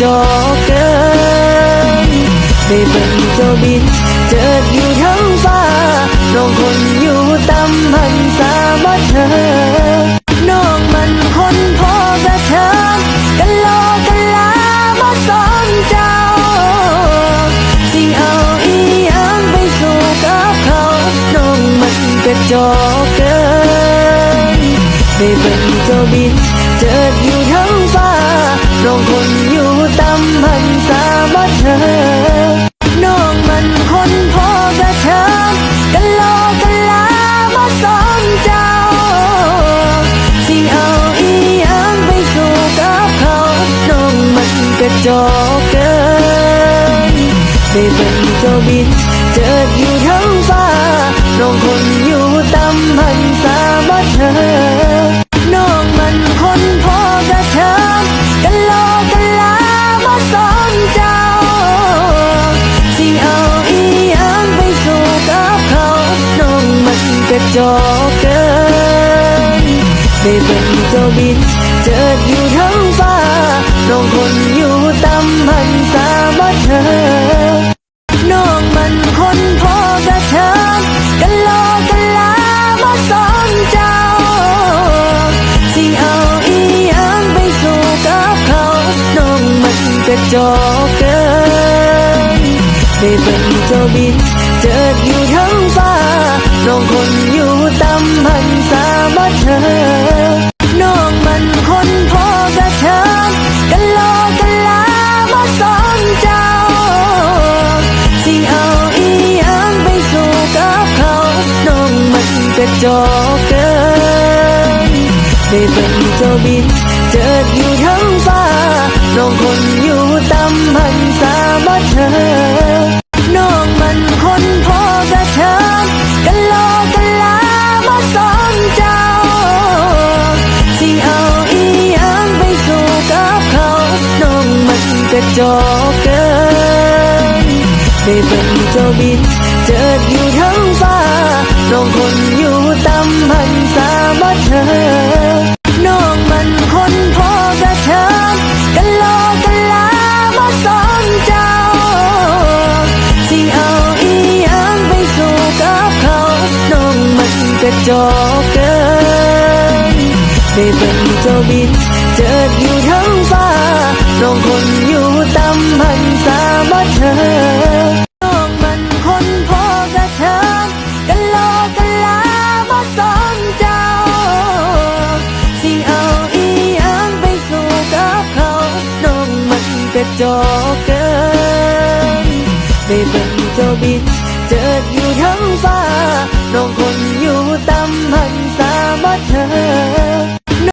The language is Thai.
จอเกินได้เป็นเจ้าบิน เจิดอยู่ทั้งฟ้า น้องคนอยู่ตำมันสาบัเธอ น้องมันคนพอแบบเธอกันลอกันลามาสอนเจ้า สิ่งเอาอียังไปสู่กับเขา น้องมันกระจอกเกินได้เป็นเจ้าบิน เจิดอยู่ทั้งฟ้า น้องคน ตำหันสาบเธอน้องมันคนพอกระเทิงกันโลกันลาบ่สอนเจ้า สิเอาอีหยังไปสู่กับเขาน้องมันกระจอกเกินได้เบิ่งเจ้าบินเจิดอยู่ทั้งฟ้าน้องคนอยู่ตำหันสาบเธอ ได้เบิ่งเจ้าบินเจิดอยู่ทั้งฟ้าน้องคนอยู่ตำหันสาบ่เธอน้องมันคนพอกระเทิงกันโลกันลาบ่สอนเจ้า สิเอาอีหยังไปสู่กับเขาน้องมันกระจอกเกินได้เบิ่งเจ้าบินเจิดอยู่ทั้งฟ้า จอกเกินได้เบิ่งเจ้าบิน เจิดอยู่ทั้งฟ้า น้องคนอยู่ตำหันสาบ่เธอ น้องมันคนพอกระเทิงกันโลกันลาบ่สอนเจ้า สิเอาอีหยังไปสู่กับเขา น้องมันกระจอกเกินได้เบิ่งเจ้าบิน เจิดอยู่ทั้งฟ้าาบ่เธอ น้องมันคนพอกระเทิงกันโลกันลาบ่สอนเจ้า สิเอาอีหยังไปสู่กับเขา น้องมันกระจอกเกินได้เบิ่งเจ้าบินเจิดอยู่ทั้งฟ้า น้องคนอยู่ตำหันสาบ่เธอ จอกเกินได้เป็นเจ้าบิน เจิดอยู่ทั้งฟ้า น้องคนอยู่ตำหันสาบ่เธอ